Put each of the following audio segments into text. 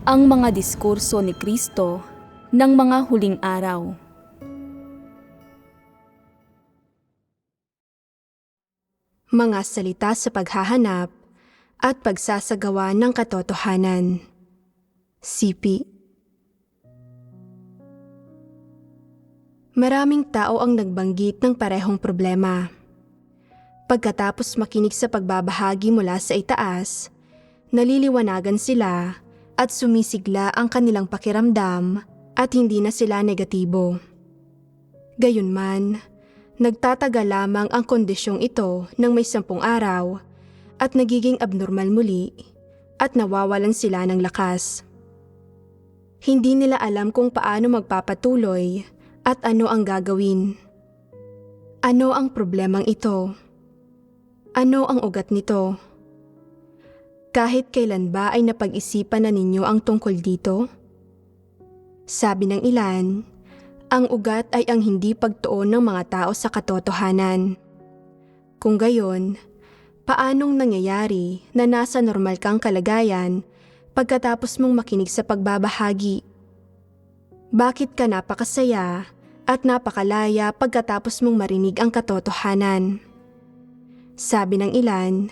ang mga diskurso ni Kristo ng mga huling araw. Mga salita sa paghahanap at pagsasagawa ng katotohanan. Sipi Maraming tao ang nagbanggit ng parehong problema. Pagkatapos makinig sa pagbabahagi mula sa itaas, naliliwanagan sila at sumisigla ang kanilang pakiramdam at hindi na sila negatibo. Gayunman, nagtatagal lamang ang kondisyong ito ng may sampung araw at nagiging abnormal muli at nawawalan sila ng lakas. Hindi nila alam kung paano magpapatuloy at ano ang gagawin. Ano ang problemang ito? Ano ang ugat nito? Kahit kailan ba ay napag-isipan na ninyo ang tungkol dito? Sabi ng ilan, ang ugat ay ang hindi pagtuon ng mga tao sa katotohanan. Kung gayon, paanong nangyayari na nasa normal kang kalagayan pagkatapos mong makinig sa pagbabahagi? Bakit ka napakasaya at napakalaya pagkatapos mong marinig ang katotohanan? Sabi ng ilan,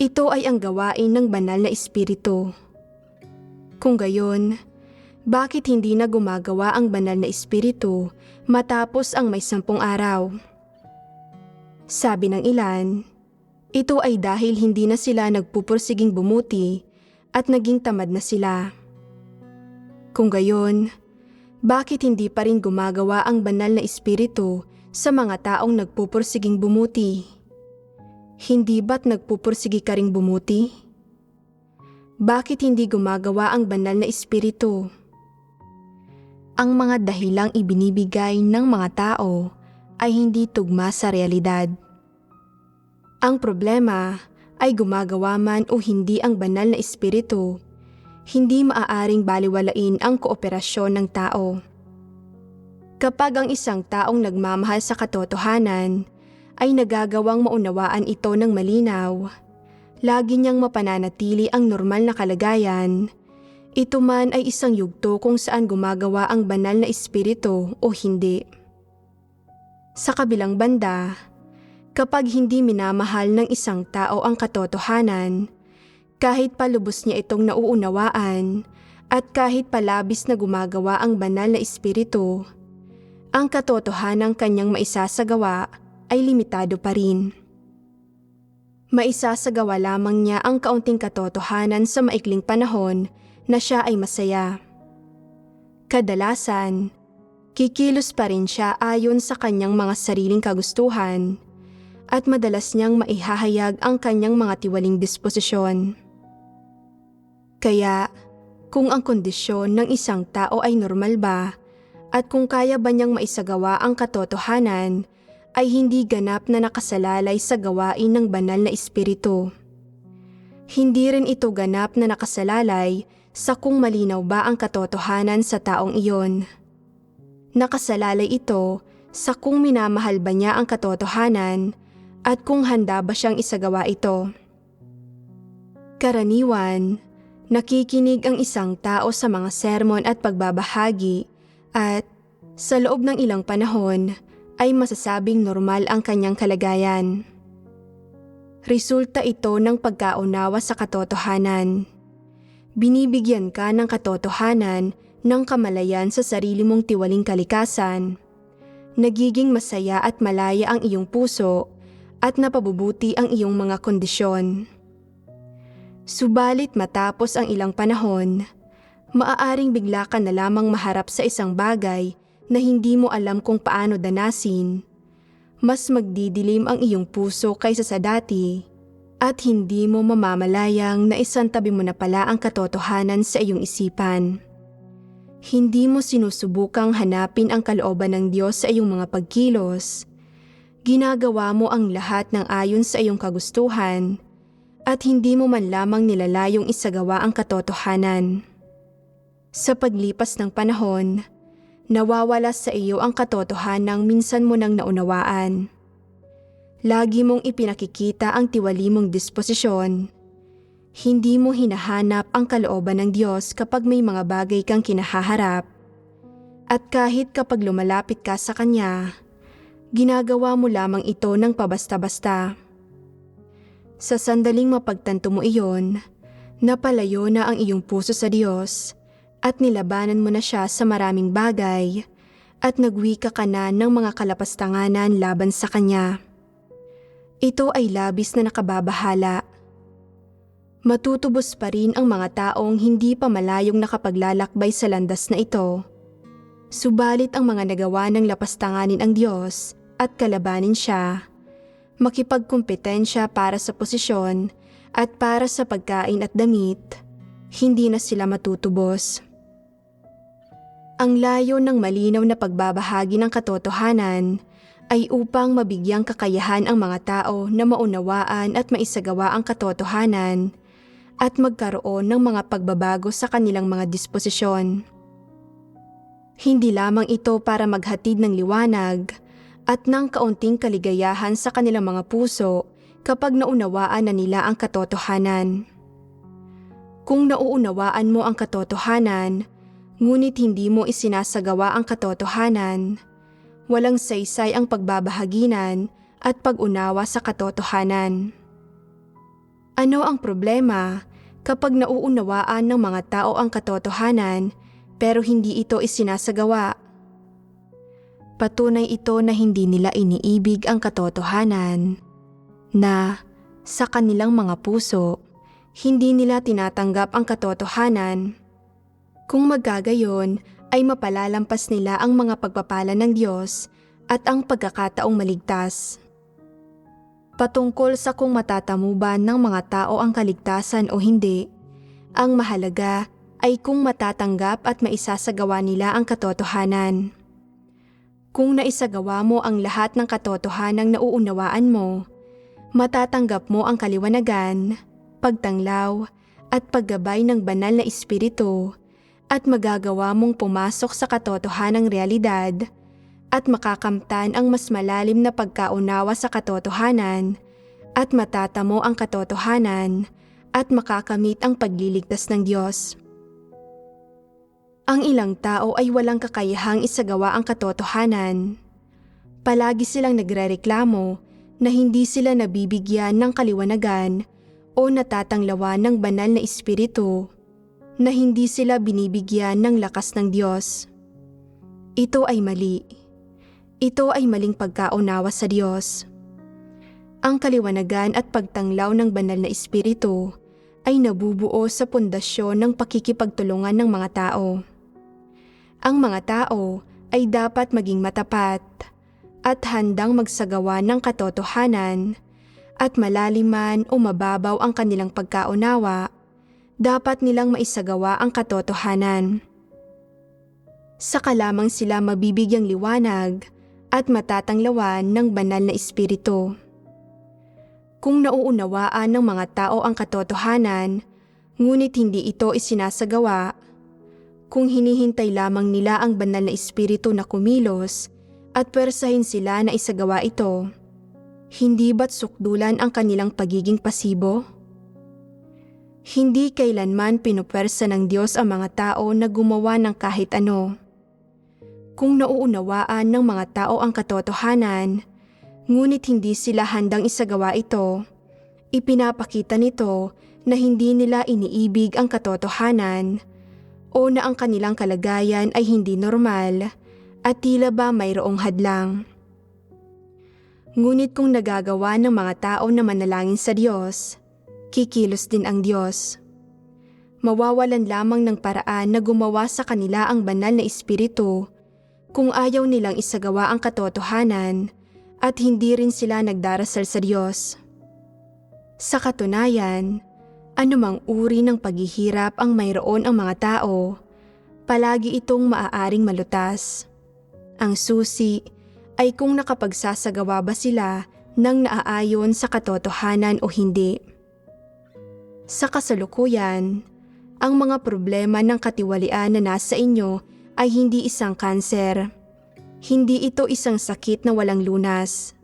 ito ay ang gawain ng banal na espiritu. Kung gayon, bakit hindi na gumagawa ang banal na espiritu matapos ang may sampung araw? Sabi ng ilan, ito ay dahil hindi na sila nagpupursiging bumuti at naging tamad na sila. Kung gayon, bakit hindi pa rin gumagawa ang banal na espiritu sa mga taong nagpupursiging bumuti? Hindi ba't nagpupursigi ka ring bumuti? Bakit hindi gumagawa ang banal na espiritu? Ang mga dahilang ibinibigay ng mga tao ay hindi tugma sa realidad. Ang problema ay gumagawa man o hindi ang banal na espiritu, hindi maaaring baliwalain ang kooperasyon ng tao. Kapag ang isang taong nagmamahal sa katotohanan ay nagagawang maunawaan ito ng malinaw, lagi niyang mapananatili ang normal na kalagayan, ito man ay isang yugto kung saan gumagawa ang banal na espiritu o hindi. Sa kabilang banda, kapag hindi minamahal ng isang tao ang katotohanan, kahit palubos niya itong nauunawaan at kahit palabis na gumagawa ang banal na espiritu, ang katotohanang kanyang maisasagawa ay limitado pa rin. Maisasagawa lamang niya ang kaunting katotohanan sa maikling panahon na siya ay masaya. Kadalasan, kikilos pa rin siya ayon sa kanyang mga sariling kagustuhan at madalas niyang maihahayag ang kanyang mga tiwaling disposisyon. Kaya, kung ang kondisyon ng isang tao ay normal ba at kung kaya ba niyang maisagawa ang katotohanan, ay hindi ganap na nakasalalay sa gawain ng banal na espiritu. Hindi rin ito ganap na nakasalalay sa kung malinaw ba ang katotohanan sa taong iyon. Nakasalalay ito sa kung minamahal ba niya ang katotohanan at kung handa ba siyang isagawa ito. Karaniwan, nakikinig ang isang tao sa mga sermon at pagbabahagi at sa loob ng ilang panahon ay masasabing normal ang kanyang kalagayan. Resulta ito ng pagkaunawa sa katotohanan. Binibigyan ka ng katotohanan ng kamalayan sa sarili mong tiwaling kalikasan. Nagiging masaya at malaya ang iyong puso at napabubuti ang iyong mga kondisyon. Subalit matapos ang ilang panahon, maaaring bigla ka na lamang maharap sa isang bagay na hindi mo alam kung paano danasin, mas magdidilim ang iyong puso kaysa sa dati at hindi mo mamamalayang na isantabi mo na pala ang katotohanan sa iyong isipan. Hindi mo sinusubukang hanapin ang kalooban ng Diyos sa iyong mga pagkilos. Ginagawa mo ang lahat ng ayon sa iyong kagustuhan at hindi mo man lamang nilalayong isagawa ang katotohanan. Sa paglipas ng panahon, nawawala sa iyo ang katotohanang minsan mo nang naunawaan. Lagi mong ipinakikita ang tiwali mong disposisyon. Hindi mo hinahanap ang kalooban ng Diyos kapag may mga bagay kang kinahaharap. At kahit kapag lumalapit ka sa Kanya, ginagawa mo lamang ito ng pabasta-basta. Sa sandaling mapagtanto mo iyon, napalayo na ang iyong puso sa Diyos at nilabanan mo na siya sa maraming bagay at nagwika ka na ng mga kalapastanganan laban sa Kanya. Ito ay labis na nakababahala. Matutubos pa rin ang mga taong hindi pa malayong nakapaglalakbay sa landas na ito. Subalit ang mga nagawa ng lapastanganin ang Diyos at kalabanin siya, makipagkumpetensya para sa posisyon at para sa pagkain at damit, hindi na sila matutubos. Ang layo ng malinaw na pagbabahagi ng katotohanan ay upang mabigyang kakayahan ang mga tao na maunawaan at maisagawa ang katotohanan at magkaroon ng mga pagbabago sa kanilang mga disposisyon. Hindi lamang ito para maghatid ng liwanag at ng kaunting kaligayahan sa kanilang mga puso kapag naunawaan na nila ang katotohanan. Kung nauunawaan mo ang katotohanan, ngunit hindi mo isinasagawa ang katotohanan, walang saysay ang pagbabahaginan at pag-unawa sa katotohanan. Ano ang problema kapag nauunawaan ng mga tao ang katotohanan pero hindi ito isinasagawa? Patunay ito na hindi nila iniibig ang katotohanan, na sa kanilang mga puso, hindi nila tinatanggap ang katotohanan. Kung magagayon, ay mapalalampas nila ang mga pagpapala ng Diyos at ang pagkakataong maligtas. Patungkol sa kung matatamuban ng mga tao ang kaligtasan o hindi, ang mahalaga ay kung matatanggap at maisasagawa nila ang katotohanan. Kung naisagawa mo ang lahat ng katotohanang nauunawaan mo, matatanggap mo ang kaliwanagan, pagtanglaw, at paggabay ng banal na espiritu at magagawa mong pumasok sa katotohanang realidad at makakamtan ang mas malalim na pagkaunawa sa katotohanan at matatamo ang katotohanan at makakamit ang pagliligtas ng Diyos. Ang ilang tao ay walang kakayahang isagawa ang katotohanan. Palagi silang nagrereklamo na hindi sila nabibigyan ng kaliwanagan o natatanglawan ng banal na espiritu na hindi sila binibigyan ng lakas ng Diyos. Ito ay mali. Ito ay maling pagkaunawa sa Diyos. Ang kaliwanagan at pagtanglaw ng banal na espiritu ay nabubuo sa pundasyon ng pakikipagtulungan ng mga tao. Ang mga tao ay dapat maging matapat at handang magsagawa ng katotohanan at malaliman o mababaw ang kanilang pagkaunawa dapat nilang maisagawa ang katotohanan. Saka lamang sila mabibigyang liwanag at matatanglawan ng banal na espiritu. Kung nauunawaan ng mga tao ang katotohanan, ngunit hindi ito isinasagawa, kung hinihintay lamang nila ang banal na espiritu na kumilos at persahin sila na isagawa ito, hindi ba't sukdulan ang kanilang pagiging pasibo? Hindi kailanman pinupwersa ng Diyos ang mga tao na gumawa ng kahit ano. Kung nauunawaan ng mga tao ang katotohanan, ngunit hindi sila handang isagawa ito, ipinapakita nito na hindi nila iniibig ang katotohanan o na ang kanilang kalagayan ay hindi normal at tila ba mayroong hadlang. Ngunit kung nagagawa ng mga tao na manalangin sa Diyos, kikilos din ang Diyos. Mawawalan lamang ng paraan na gumawa sa kanila ang banal na espiritu kung ayaw nilang isagawa ang katotohanan at hindi rin sila nagdarasal sa Diyos. Sa katunayan, anumang uri ng paghihirap ang mayroon ang mga tao, palagi itong maaaring malutas. Ang susi ay kung nakapagsasagawa ba sila ng naaayon sa katotohanan o hindi. Sa kasalukuyan, ang mga problema ng katiwalian na nasa inyo ay hindi isang kanser. Hindi ito isang sakit na walang lunas.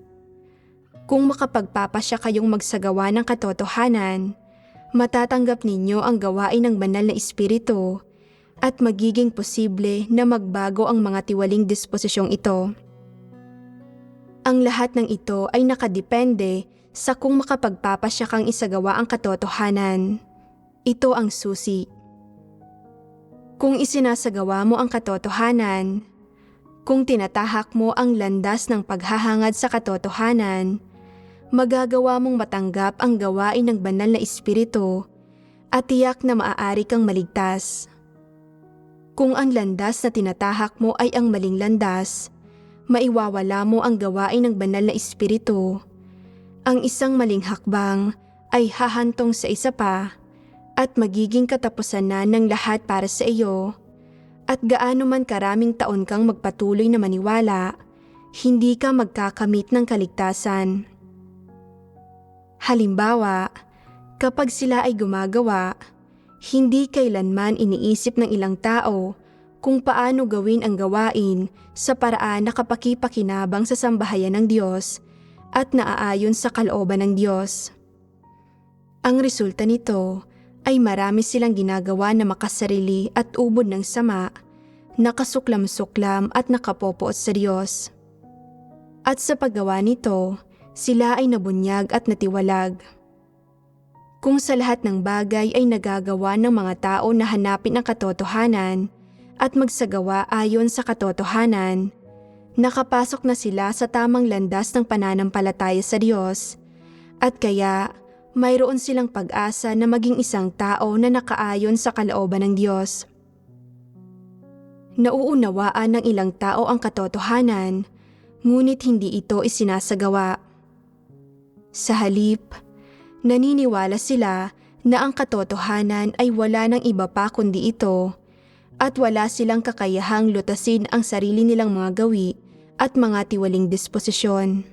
Kung makapagpapasya kayong magsagawa ng katotohanan, matatanggap ninyo ang gawain ng banal na espiritu at magiging posible na magbago ang mga tiwaling disposisyong ito. Ang lahat ng ito ay nakadepende sa kung makapagpapasya kang isagawa ang katotohanan. Ito ang susi. Kung isinasagawa mo ang katotohanan, kung tinatahak mo ang landas ng paghahangad sa katotohanan, magagawa mong matanggap ang gawain ng banal na espiritu at tiyak na maaari kang maligtas. Kung ang landas na tinatahak mo ay ang maling landas, maiwawala mo ang gawain ng banal na espiritu. Ang isang maling hakbang ay hahantong sa isa pa at magiging katapusan na ng lahat para sa iyo. At gaano man karaming taon kang magpatuloy na maniwala, hindi ka magkakamit ng kaligtasan. Halimbawa, kapag sila ay gumagawa, hindi kailanman iniisip ng ilang tao kung paano gawin ang gawain sa paraan na kapakipakinabang sa sambahayan ng Diyos at naaayon sa kalooban ng Diyos. Ang resulta nito ay marami silang ginagawa na makasarili at ubod ng sama, nakasuklam-suklam at nakapopoot sa Diyos. At sa paggawa nito, sila ay nabunyag at natiwalag. Kung sa lahat ng bagay ay nagagawa ng mga tao na hanapin ang katotohanan at magsagawa ayon sa katotohanan, nakapasok na sila sa tamang landas ng pananampalataya sa Diyos at kaya mayroon silang pag-asa na maging isang tao na nakaayon sa kalooban ng Diyos. Nauunawaan ng ilang tao ang katotohanan, ngunit hindi ito isinasagawa. Sa halip, naniniwala sila na ang katotohanan ay wala ng iba pa kundi ito at wala silang kakayahang lutasin ang sarili nilang mga gawi at mga tiwaling disposisyon.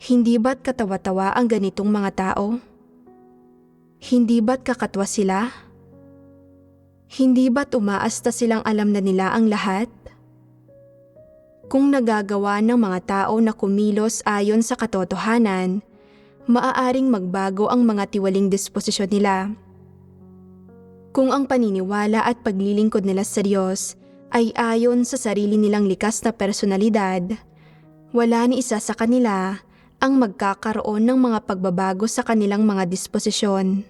Hindi ba't katawa-tawa ang ganitong mga tao? Hindi ba't kakatwa sila? Hindi ba't umaasta silang alam na nila ang lahat? Kung nagagawa ng mga tao na kumilos ayon sa katotohanan, maaaring magbago ang mga tiwaling disposisyon nila. Kung ang paniniwala at paglilingkod nila sa Diyos ay ayon sa sarili nilang likas na personalidad, wala ni isa sa kanila ang magkakaroon ng mga pagbabago sa kanilang mga disposisyon.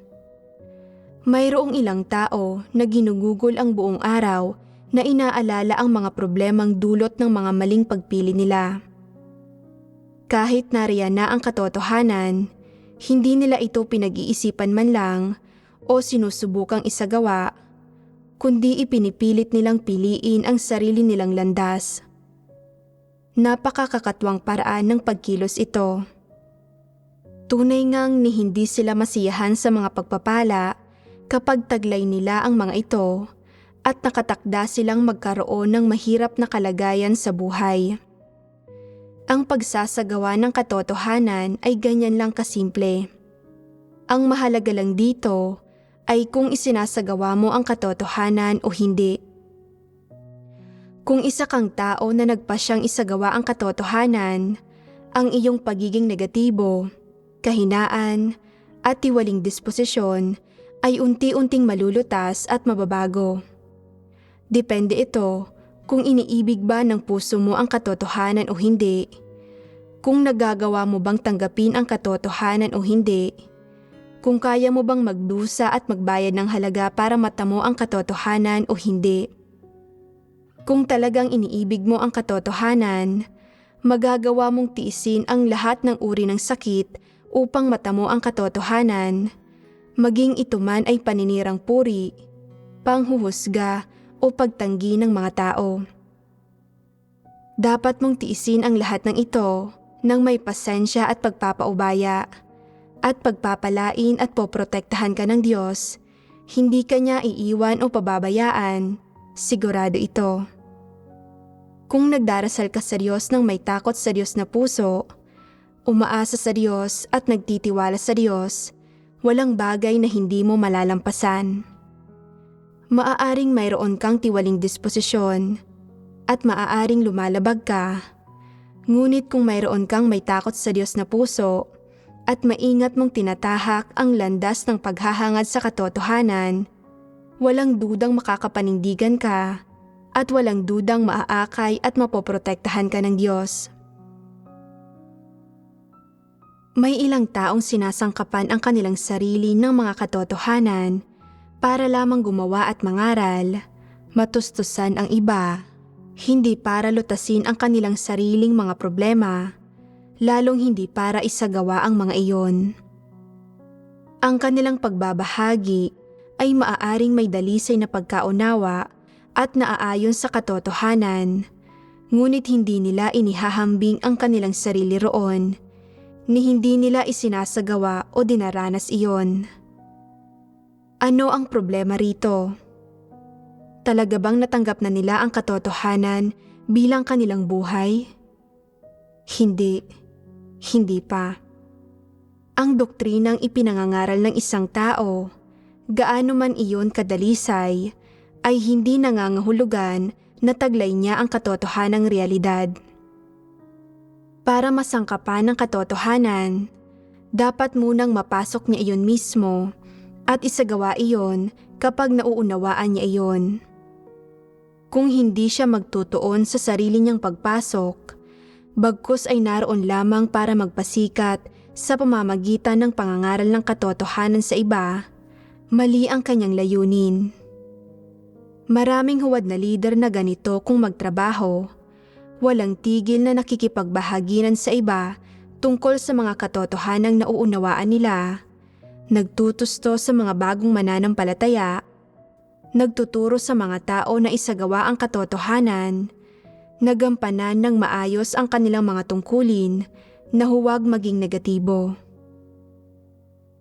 Mayroong ilang tao na ginugugol ang buong araw na inaalala ang mga problemang dulot ng mga maling pagpili nila. Kahit nariyan na ang katotohanan, hindi nila ito pinag-iisipan man lang o sinusubukang isagawa, kundi ipinipilit nilang piliin ang sarili nilang landas. Napakakakatwang paraan ng pagkilos ito. Tunay ngang ni hindi sila masiyahan sa mga pagpapala kapag taglay nila ang mga ito at nakatakda silang magkaroon ng mahirap na kalagayan sa buhay. Ang pagsasagawa ng katotohanan ay ganyan lang kasimple. Ang mahalaga lang dito ay kung isinasagawa mo ang katotohanan o hindi. Kung isa kang tao na nagpasyang isagawa ang katotohanan, ang iyong pagiging negatibo, kahinaan, at tiwaling disposisyon ay unti-unting malulutas at mababago. Depende ito kung iniibig ba ng puso mo ang katotohanan o hindi, kung nagagawa mo bang tanggapin ang katotohanan o hindi, kung kaya mo bang magdusa at magbayad ng halaga para matamo ang katotohanan o hindi. Kung talagang iniibig mo ang katotohanan, magagawa mong tiisin ang lahat ng uri ng sakit upang matamo ang katotohanan, maging ito man ay paninirang puri, panghuhusga o pagtanggi ng mga tao. Dapat mong tiisin ang lahat ng ito nang may pasensya at pagpapaubaya at pagpapalain at poprotektahan ka ng Diyos, hindi ka niya iiwan o pababayaan, sigurado ito. Kung nagdarasal ka sa Diyos ng may takot sa Diyos na puso, umaasa sa Diyos at nagtitiwala sa Diyos, walang bagay na hindi mo malalampasan. Maaaring mayroon kang tiwaling disposisyon at maaaring lumalabag ka, ngunit kung mayroon kang may takot sa Diyos na puso at maingat mong tinatahak ang landas ng paghahangad sa katotohanan, walang dudang makakapanindigan ka at walang dudang maaakay at mapoprotektahan ka ng Diyos. May ilang taong sinasangkapan ang kanilang sarili ng mga katotohanan para lamang gumawa at mangaral, matustusan ang iba, hindi para lutasin ang kanilang sariling mga problema, lalong hindi para isagawa ang mga iyon. Ang kanilang pagbabahagi ay maaaring may dalisay na pagkaunawa at naaayon sa katotohanan, ngunit hindi nila inihahambing ang kanilang sarili roon ni hindi nila isinasagawa o dinaranas iyon. Ano ang problema rito? Talaga bang natanggap na nila ang katotohanan bilang kanilang buhay? Hindi. Hindi pa. Ang doktrinang ipinangangaral ng isang tao, gaano man iyon kadalisay, ay hindi nangangahulugan na taglay niya ang katotohanang realidad. Para masangkapan ng katotohanan, dapat munang mapasok niya iyon mismo at isagawa iyon kapag nauunawaan niya iyon. Kung hindi siya magtutuon sa sarili niyang pagpasok, bagkus ay naroon lamang para magpasikat sa pamamagitan ng pangangaral ng katotohanan sa iba, mali ang kanyang layunin. Maraming huwad na lider na ganito kung magtrabaho, walang tigil na nakikipagbahaginan sa iba tungkol sa mga katotohanang nauunawaan nila, nagtutusto sa mga bagong mananampalataya, nagtuturo sa mga tao na isagawa ang katotohanan, nagampanan ng maayos ang kanilang mga tungkulin na huwag maging negatibo.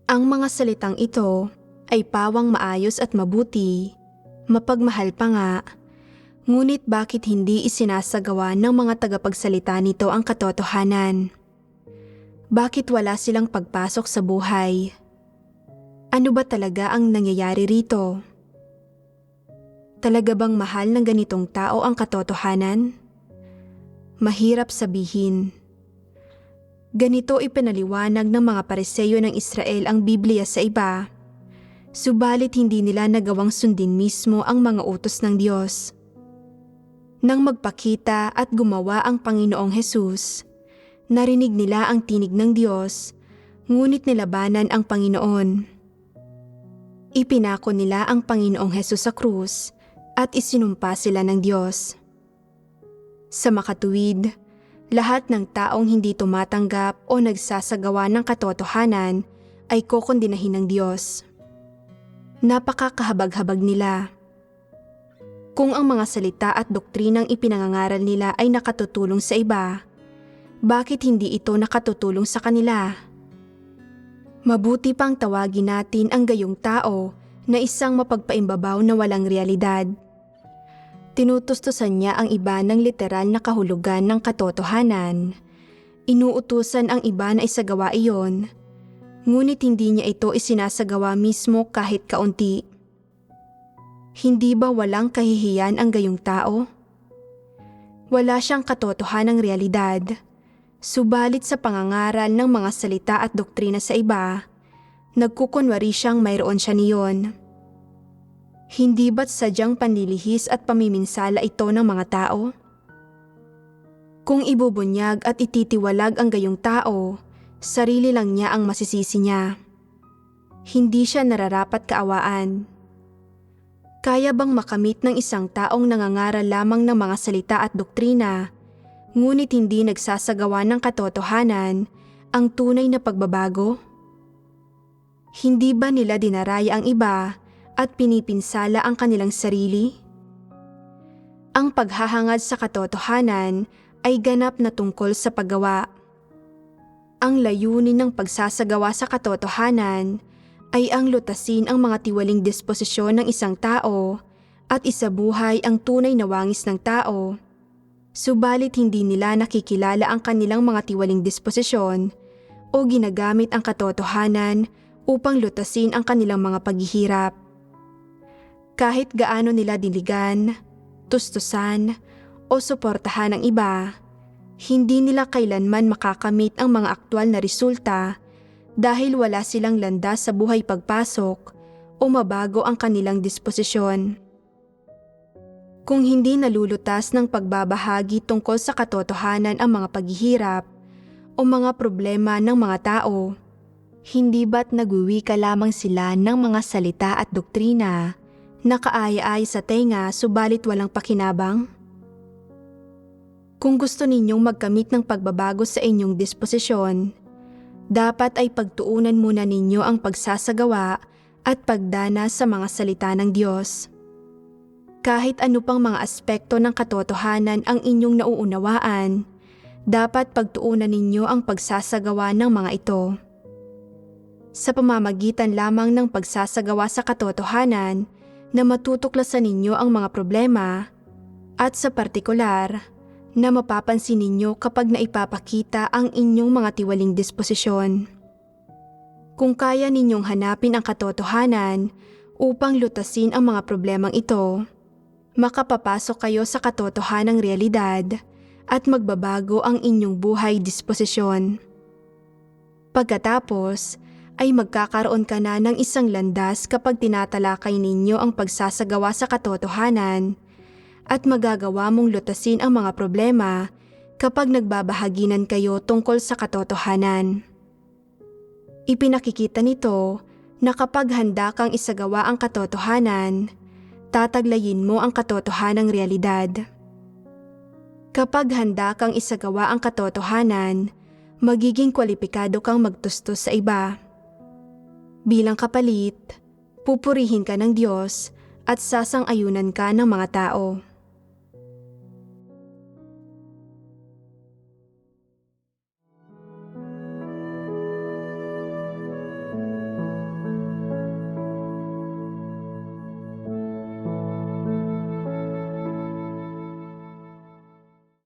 Ang mga salitang ito ay pawang maayos at mabuti, mapagmahal pa nga, ngunit bakit hindi isinasagawa ng mga tagapagsalita nito ang katotohanan? Bakit wala silang pagpasok sa buhay? Ano ba talaga ang nangyayari rito? Talaga bang mahal ng ganitong tao ang katotohanan? Mahirap sabihin. Ganito ipinaliwanag ng mga pareseyo ng Israel ang Biblia sa iba, subalit hindi nila nagawang sundin mismo ang mga utos ng Diyos. Nang magpakita at gumawa ang Panginoong Hesus, narinig nila ang tinig ng Diyos, ngunit nilabanan ang Panginoon. Ipinako nila ang Panginoong Hesus sa krus at isinumpa sila ng Diyos. Sa makatuwid, lahat ng taong hindi tumatanggap o nagsasagawa ng katotohanan ay kokondinahin ng Diyos. Napakakahabag-habag nila. Kung ang mga salita at doktrinang ipinangangaral nila ay nakatutulong sa iba, bakit hindi ito nakatutulong sa kanila? Mabuti pang tawagin natin ang gayong tao na isang mapagpaimbabaw na walang realidad. Tinutustusan niya ang iba ng literal na kahulugan ng katotohanan. Inuutusan ang iba na isagawa iyon, ngunit hindi niya ito isinasagawa mismo kahit kaunti. Hindi ba walang kahihiyan ang gayong tao? Wala siyang katotohanang realidad, subalit sa pangangaral ng mga salita at doktrina sa iba, nagkukunwari siyang mayroon siya niyon. Hindi ba't sadyang panlilihis at pamiminsala ito ng mga tao? Kung ibubunyag at ititiwalag ang gayong tao, sarili lang niya ang masisisi niya. Hindi siya nararapat kaawaan. Kaya bang makamit ng isang taong nangangaral lamang ng mga salita at doktrina, ngunit hindi nagsasagawa ng katotohanan, ang tunay na pagbabago? Hindi ba nila dinaraya ang iba at pinipinsala ang kanilang sarili? Ang paghahangad sa katotohanan ay ganap na tungkol sa paggawa. Ang layunin ng pagsasagawa sa katotohanan ay ang lutasin ang mga tiwaling disposisyon ng isang tao at isabuhay ang tunay na wangis ng tao. Subalit hindi nila nakikilala ang kanilang mga tiwaling disposisyon o ginagamit ang katotohanan upang lutasin ang kanilang mga paghihirap. Kahit gaano nila diligan, tustusan, o suportahan ang iba, hindi nila kailanman makakamit ang mga aktwal na resulta dahil wala silang landas sa buhay pagpasok o mabago ang kanilang disposisyon. Kung hindi nalulutas ng pagbabahagi tungkol sa katotohanan ang mga paghihirap o mga problema ng mga tao, hindi ba't nagwiwika lamang sila ng mga salita at doktrina na kaaya-ay sa tenga subalit walang pakinabang? Kung gusto ninyong magkamit ng pagbabago sa inyong disposisyon, dapat ay pagtuunan muna ninyo ang pagsasagawa at pagdana sa mga salita ng Diyos. Kahit ano pang mga aspekto ng katotohanan ang inyong nauunawaan, dapat pagtuunan ninyo ang pagsasagawa ng mga ito. Sa pamamagitan lamang ng pagsasagawa sa katotohanan na matutuklasan ninyo ang mga problema at sa partikular na mapapansin ninyo kapag naipapakita ang inyong mga tiwaling disposisyon. Kung kaya ninyong hanapin ang katotohanan upang lutasin ang mga problemang ito, makapapasok kayo sa katotohanang realidad at magbabago ang inyong buhay disposisyon. Pagkatapos, ay magkakaroon ka na ng isang landas kapag tinatalakay ninyo ang pagsasagawa sa katotohanan at magagawa mong lutasin ang mga problema kapag nagbabahaginan kayo tungkol sa katotohanan. Ipinakikita nito na kapag handa kang isagawa ang katotohanan, tataglayin mo ang katotohanang realidad. Kapag handa kang isagawa ang katotohanan, magiging kwalipikado kang magtustos sa iba. Bilang kapalit, pupurihin ka ng Diyos at sasang-ayunan ka ng mga tao.